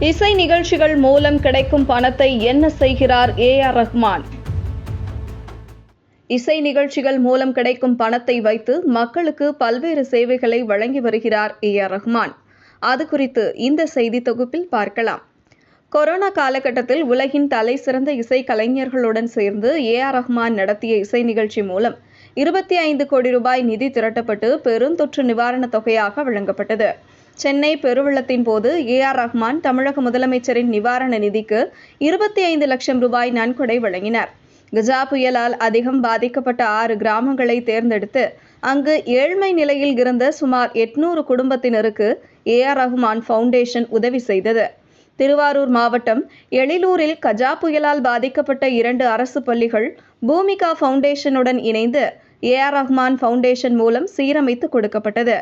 இசை நிகழ்ச்சிகள் மூலம் கிடைக்கும் பணத்தை என்ன செய்கிறார் ஏ ஆர் ரஹ்மான்? இசை நிகழ்ச்சிகள் மூலம் கிடைக்கும் பணத்தை வைத்து மக்களுக்கு பல்வேறு சேவைகளை வழங்கி வருகிறார் ஏ ஆர் ரஹ்மான். அது குறித்து இந்த செய்தி தொகுப்பில் பார்க்கலாம். கொரோனா காலகட்டத்தில் உலகின் தலை சிறந்த இசை கலைஞர்களுடன் சேர்ந்து ஏ ஆர் ரஹ்மான் நடத்திய இசை நிகழ்ச்சி மூலம் இருபத்தி ஐந்து கோடி ரூபாய் நிதி திரட்டப்பட்டு பெருந்தொற்று நிவாரணத் தொகையாக வழங்கப்பட்டது. சென்னை பெருவெள்ளத்தின் போது ஏ ஆர் ரஹ்மான் தமிழக முதலமைச்சரின் நிவாரண நிதிக்கு இருபத்தி ஐந்து லட்சம் ரூபாய் நன்கொடை வழங்கினார். கஜா புயலால் அதிகம் பாதிக்கப்பட்ட ஆறு கிராமங்களை தேர்ந்தெடுத்து அங்கு ஏழ்மை நிலையில் இருந்த சுமார் எட்நூறு குடும்பத்தினருக்கு ஏ ஆர் ரஹ்மான் ஃபவுண்டேஷன் உதவி செய்தது. திருவாரூர் மாவட்டம் எழிலூரில் கஜா புயலால் பாதிக்கப்பட்ட இரண்டு அரசு பள்ளிகள் பூமிகா ஃபவுண்டேஷனுடன் இணைந்து ஏ ஆர் ரஹ்மான் ஃபவுண்டேஷன் மூலம் சீரமைத்து கொடுக்கப்பட்டது.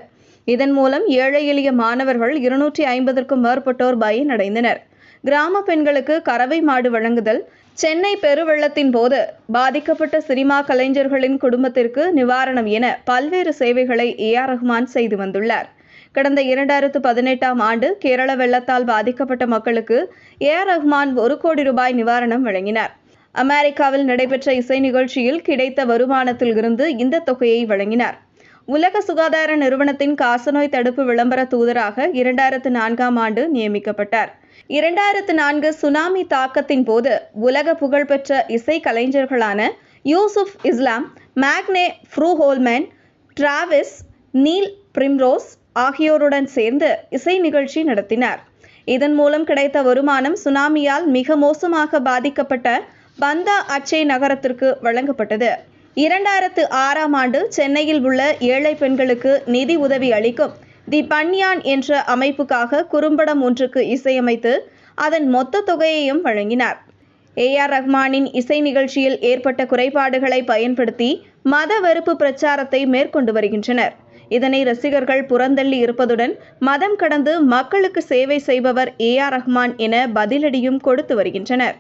இதன் மூலம் ஏழை எளிய மாணவர்கள் இருநூற்றி ஐம்பதற்கும் மேற்பட்டோர் பயனடைந்தனர். கிராம பெண்களுக்கு கறவை மாடு வழங்குதல் சென்னை பெருவெள்ளத்தின் போது பாதிக்கப்பட்ட சினிமா கலைஞர்களின் குடும்பத்திற்கு நிவாரணம் என பல்வேறு சேவைகளை ஏ ஆர் ரஹ்மான் செய்து வந்துள்ளார். கடந்த இரண்டாயிரத்து பதினெட்டாம் ஆண்டு கேரள வெள்ளத்தால் பாதிக்கப்பட்ட மக்களுக்கு ஏ ஆர் ரஹ்மான் ஒரு கோடி ரூபாய் நிவாரணம் வழங்கினார். அமெரிக்காவில் நடைபெற்ற இசை நிகழ்ச்சியில் கிடைத்த வருமானத்தில் இருந்து இந்த தொகையை வழங்கினார். உலக சுகாதார நிறுவனத்தின் காசநோய் தடுப்பு விளம்பர தூதராக இரண்டாயிரத்து நான்காம் ஆண்டு நியமிக்கப்பட்டார். இரண்டாயிரத்து நான்கு சுனாமி தாக்கத்தின் போது உலக புகழ்பெற்ற இசை கலைஞர்களான Yusuf Islam Magne Furuholmen Travis Neil Primrose ஆகியோருடன் சேர்ந்து இசை நிகழ்ச்சி நடத்தினார். இதன் மூலம் கிடைத்த வருமானம் சுனாமியால் மிக மோசமாக பாதிக்கப்பட்ட பந்தா அச்சே நகரத்திற்கு வழங்கப்பட்டது. இரண்டாயிரத்து ஆறாம் ஆண்டு சென்னையில் உள்ள ஏழை பெண்களுக்கு நிதி உதவி அளிக்கும் தி பன்யான் என்ற அமைப்புக்காக குறும்படம் ஒன்றுக்கு இசையமைத்து அதன் மொத்த தொகையையும் வழங்கினார். ஏ ஆர் ரஹ்மானின் இசை நிகழ்ச்சியில் ஏற்பட்ட குறைபாடுகளை பயன்படுத்தி மத வெறுப்பு பிரச்சாரத்தை மேற்கொண்டு வருகின்றனர். இதனை ரசிகர்கள் புறந்தள்ளி இருப்பதுடன் மதம் கடந்து மக்களுக்கு சேவை செய்பவர் ஏ ஆர் ரஹ்மான் என பதிலடியும் கொடுத்து வருகின்றனர்.